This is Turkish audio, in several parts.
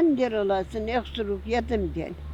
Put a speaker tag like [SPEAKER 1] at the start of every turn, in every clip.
[SPEAKER 1] Hangi olasın öksürük yedim ben.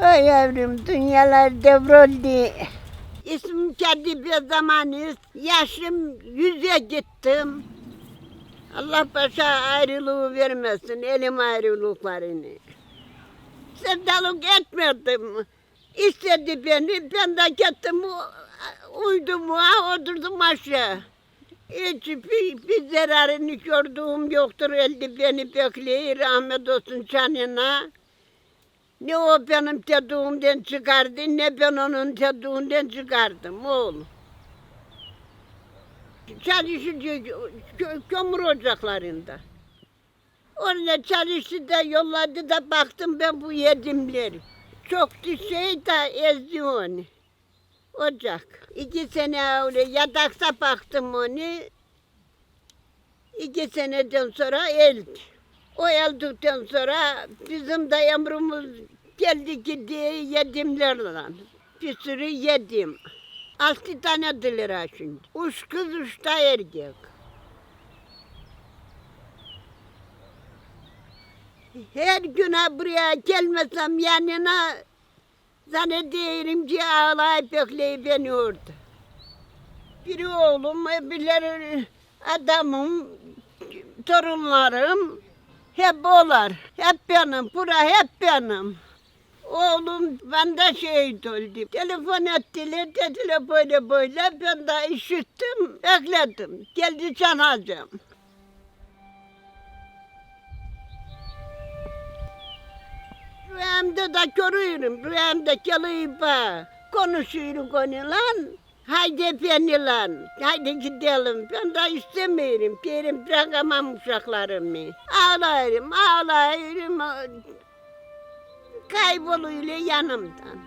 [SPEAKER 1] Ay yavrum dünyalar devroldu. İsmim kendi bir zamanı yaşım yüze gittim. Allah başa ayrılığı vermesin elim ayrılıklarını. Sevdalık etmedim. İstedi beni ben de gittim uydum oturdum aşağı. Hiç bir, bir zararını gördüğüm yoktur elde beni bekliyor rahmet olsun canına. Ne o benim dediğimden çıkardı ne ben onun dediğinden çıkardım oğlum. Çalışıyor kö- kömür ocaklarında. Orada çalıştı da yolladı da baktım ben bu yedimleri. Çok şey de ezdi onu. Ocak. İki sene öyle yatakta baktım onu. İki seneden sonra öldü. O öldükten sonra bizim de emrimiz geldi gitti yedimlerle. Bir sürü yedim. Altı tane dilera şimdi. Üç kız, üç de erkek. Her güne buraya gelmesem yanına zannediyorum ki ağlayıp bekleyip beni orada. Biri oğlum, öbürleri adamım, torunlarım. Hep olar. Hep benim. Bura hep benim. Oğlum bende şehit oldu. Telefon ettiler dediler böyle böyle. Ben de işittim. Bekledim. Geldi canacığım. Rüyamda da görüyorum. Rüyamda geliyor bak. Konuşuyorum onunla. Haydi beni. Haydi gidelim. Ben de istemiyorum. Yerim bırakamam uşaklarımı. Ağlarım, ağlarım. Kayboluyor yanımdan.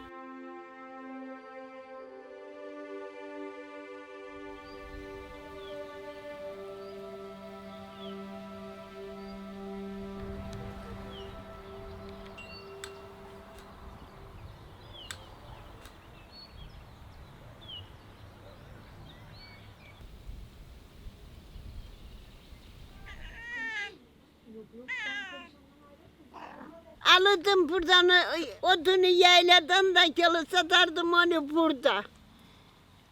[SPEAKER 1] Alırdım buradan odunu yayladan da geli satardım onu burada.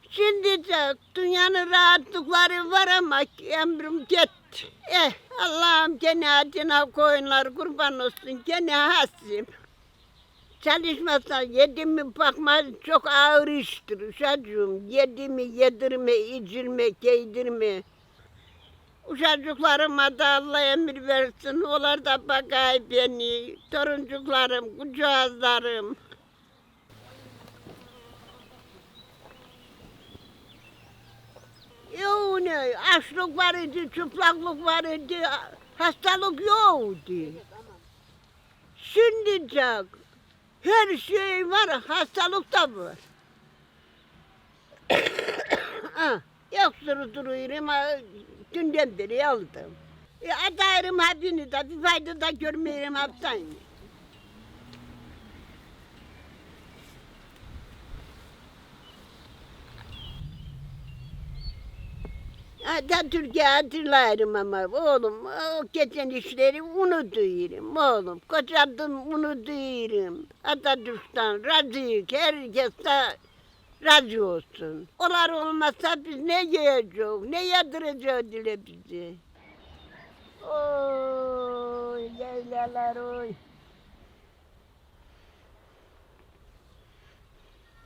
[SPEAKER 1] Şimdi de dünyanın rahatlıkları var ama emrim gitti. Eh Allah'ım gene adına koyunlar kurban olsun gene hasim. Çalışmasa yediğimi bakma çok ağır iştir uşacığım. Yediğimi yedirme, içirme, giydirme. Uşacıklarıma da Allah emir versin. Onlar da bakay beni. Toruncuklarım, kucağızlarım. Yok ne, açlık var idi, çıplaklık var idi, hastalık yoktu. Şimdi her şey var, hastalık da var. Ah, Öksürü duruyorum, dünden beri aldım. E, adayırım hepini de, bir fayda da görmeyeyim haptan. Atatürk'ü hatırlarım ama oğlum o geçen işleri unutuyorum oğlum. Kocadım unutuyorum. Atatürk'ten razıyım. Herkes de razı olsun. Onlar olmazsa biz ne yiyeceğiz, ne yedireceğiz dile bizi. Oy yaylalar oy.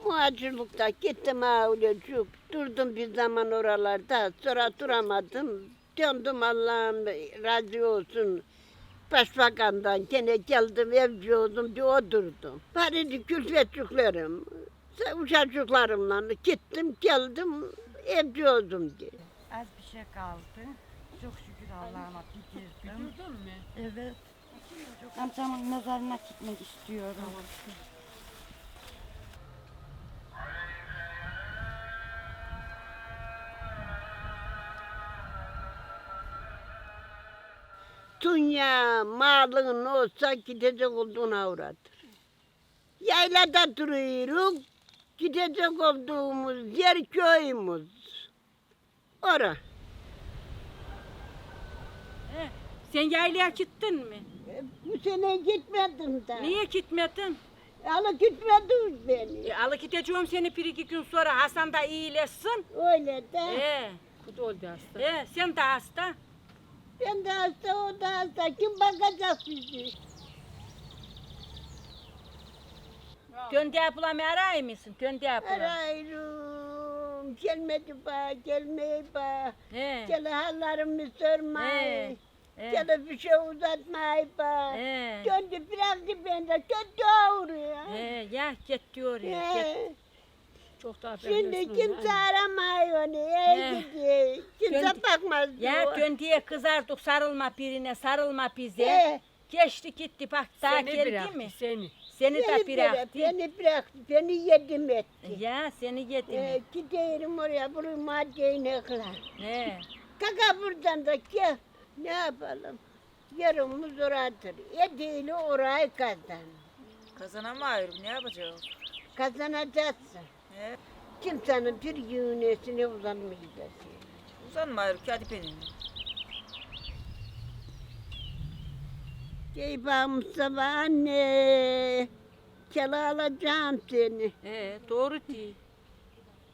[SPEAKER 1] Muhacirlikta gittim ha. Durdum bir zaman oralarda. Sonra duramadım. Döndüm Allah'ım razı olsun. Başbakandan gene geldim evci oldum diye oturdum. Bari külfetçiklerim. Uşacıklarımla gittim geldim evde oldum diye.
[SPEAKER 2] Az bir şey kaldı. Çok şükür Allah'ıma bitirdim.
[SPEAKER 3] Bitirdin mi?
[SPEAKER 2] Evet. Amcamın mezarına gitmek istiyorum.
[SPEAKER 1] Dünya malın olsa gidecek olduğun avradır. Yaylada duruyoruz. Gidecek olduğumuz yer köyümüz. Ora.
[SPEAKER 3] He. Sen yaylaya gittin mi?
[SPEAKER 1] E, Bu sene gitmedim de.
[SPEAKER 3] Niye gitmedin?
[SPEAKER 1] Ala gitmediniz beni.
[SPEAKER 3] E, alı gideceğim seni bir iki gün sonra Hasan da iyileşsin.
[SPEAKER 1] Öyle de.
[SPEAKER 3] He.
[SPEAKER 4] Bu da oldu hasta.
[SPEAKER 3] He, sen de hasta.
[SPEAKER 1] Ben de hasta, o da hasta. Kim bakacak bizi?
[SPEAKER 3] Döndü ablamı arayır mısın? Döndü abla.
[SPEAKER 1] Arayırım. Gelmedi ba, gelmeyi ba.
[SPEAKER 3] He.
[SPEAKER 1] Gel hallarımı sormayı.
[SPEAKER 3] He.
[SPEAKER 1] Gel bir şey uzatmayı ba.
[SPEAKER 3] He.
[SPEAKER 1] Döndü bıraktı beni de kötü ağrıyor.
[SPEAKER 3] He, ya git diyor ya. Git.
[SPEAKER 1] He.
[SPEAKER 4] Çok daha
[SPEAKER 1] Şimdi kimse aramıyor onu.
[SPEAKER 3] He.
[SPEAKER 1] Ey gidi. Kimse
[SPEAKER 3] Döndü-
[SPEAKER 1] bakmaz.
[SPEAKER 3] Ya
[SPEAKER 1] diyor.
[SPEAKER 3] döndüye kızardık sarılma birine sarılma bize.
[SPEAKER 1] He.
[SPEAKER 3] Geçti gitti bak daha
[SPEAKER 4] Seni
[SPEAKER 3] geldi
[SPEAKER 4] bıraktı,
[SPEAKER 3] mi?
[SPEAKER 4] Seni.
[SPEAKER 3] Seni
[SPEAKER 1] Beni
[SPEAKER 3] de
[SPEAKER 1] bıraktı,
[SPEAKER 3] bıraktı.
[SPEAKER 1] beni bıraktı, beni yedim etti.
[SPEAKER 3] Ya seni yedi
[SPEAKER 1] Ee, giderim oraya, buraya maddeyi ne. Kaka buradan da gel. Ne yapalım? Yarımız oradır. Ediyle orayı kazan.
[SPEAKER 5] Kazanamıyorum. Ne yapacağız?
[SPEAKER 1] Kazanacaksın.
[SPEAKER 5] He?
[SPEAKER 1] Kimsenin bir yüğnesine uzanmayacaksın.
[SPEAKER 5] Uzanmıyorum ki hadi benim.
[SPEAKER 1] Geyba Mustafa anne. Kela alacağım seni.
[SPEAKER 3] He, doğru değil.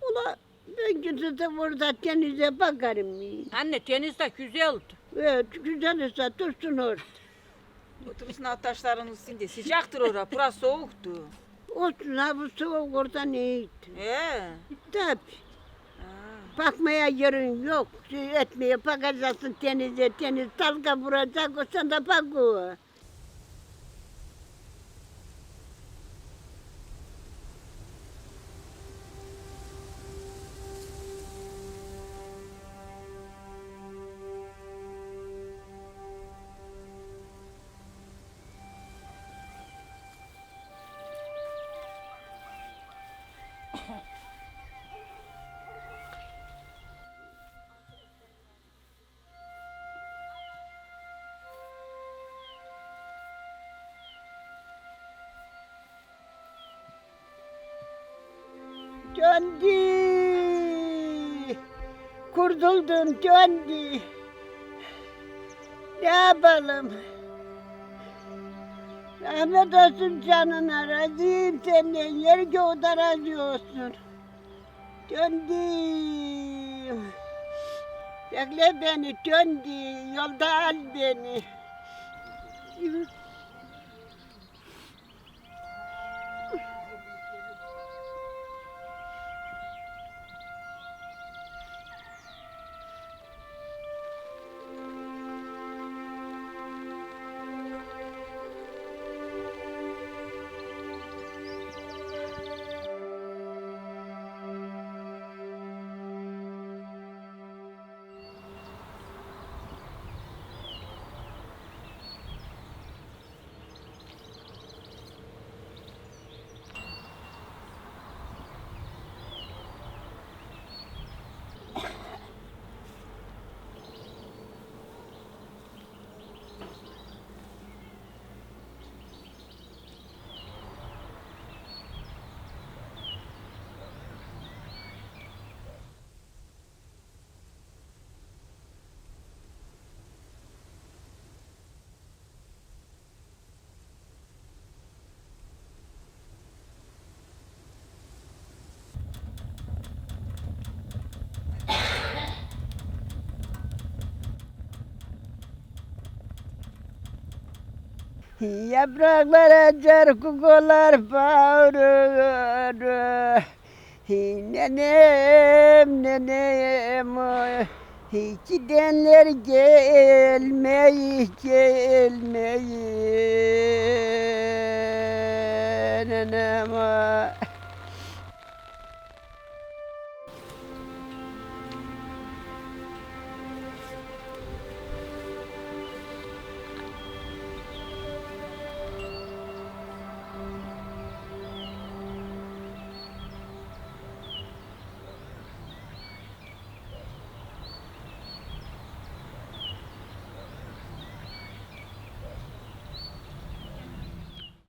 [SPEAKER 1] Ula ben gidip de burada denize bakarım.
[SPEAKER 3] Anne deniz de güzeldi.
[SPEAKER 1] Evet güzel ise dursun orada.
[SPEAKER 5] Oturmuşsun alt taşların üstünde. Sıcaktır orada. Burası soğuktu.
[SPEAKER 1] Olsun ha bu soğuk orada neydi?
[SPEAKER 5] He.
[SPEAKER 1] Tabii. Bakmaya yerin yok. Şey etmeye bakacaksın denize. Deniz dalga vuracak. O sen de bak o. Döndü. Kurtuldum döndü. Ne yapalım? Rahmet olsun canına razıyım senden. Yer göğde razı olsun. Döndüm. Bekle beni döndü. Yolda al beni. Yürü. Yapraklar açar, kukular bağırır. Nenem, nenem, gidenler gelmeyi, gelmeyi. Nenem,